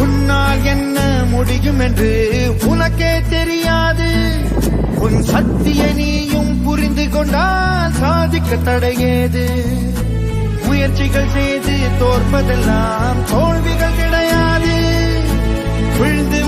உன்னால் என்ன முடியும் என்று உனக்கே தெரியாது. உன் சத்திய நீயும் புரிந்து கொண்டால் சாதிக்க தடையேது. முயற்சிகள் செய்து தோற்பதெல்லாம் தோல்விகள் கிடையாது. விழுந்து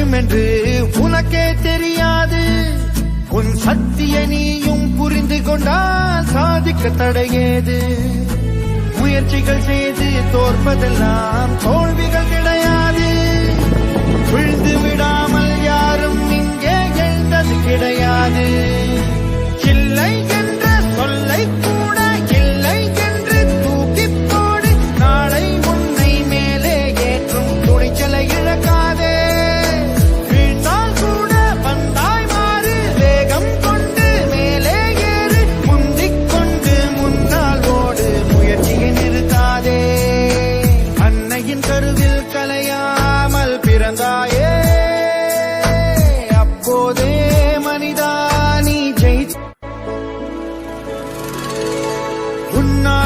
கிடைக்கும் என்று உனக்கே தெரியாது. உன் சக்தியை நீயும் புரிந்து கொண்டால் சாதிக்க தடையேது. முயற்சிகள் செய்து தோற்பதெல்லாம் தோல்விகள் கிடையாது. விழுந்து விடாமல் யாரும் இங்கே எழுந்தது கிடையாது.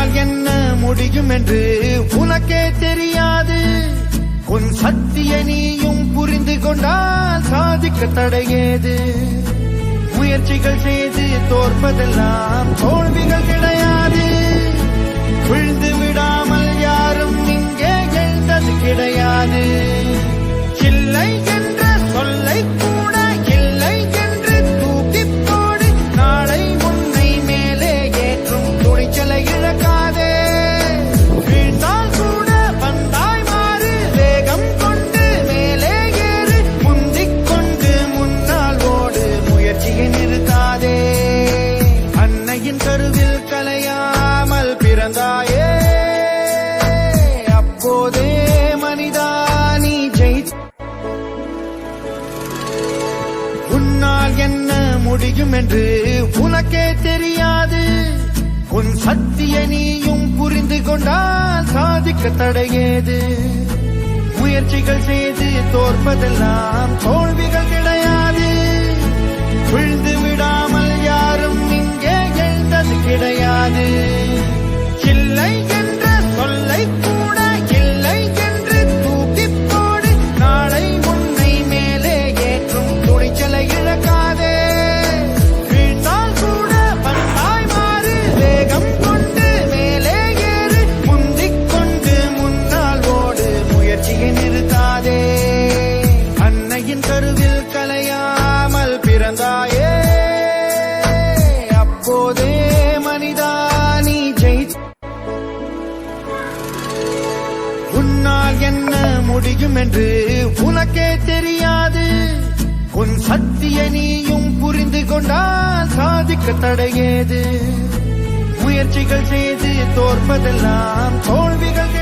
உன்னால் என்ன முடியும் என்று உனக்கே தெரியாது. உன் சக்தியை நீயும் புரிந்து கொண்டால் சாதிக்க தடையேது. முயற்சிகள் செய்து தோற்பதெல்லாம் தோல்விகள் கிடையாது. அன்னையின் கலையாமல் பிறந்தாயே. அப்போதே மனிதா நீ ஜெயித்த உன்னால் என்ன முடியும் என்று உனக்கே தெரியாது. உன் சத்திய நீயும் புரிந்து கொண்டால் சாதிக்க தடையேது. முயற்சிகள் செய்து தோற்பதெல்லாம் தோல்விகள் கிடையாது. விழுந்து கிடையாது இல்லை முடியும் என்று உனக்கே தெரியாது. உன் சக்தியை நீயும் புரிந்து கொண்டால் சாதிக்க தடையேது. முயற்சிகள் செய்து தோற்பதெல்லாம் தோல்விகள்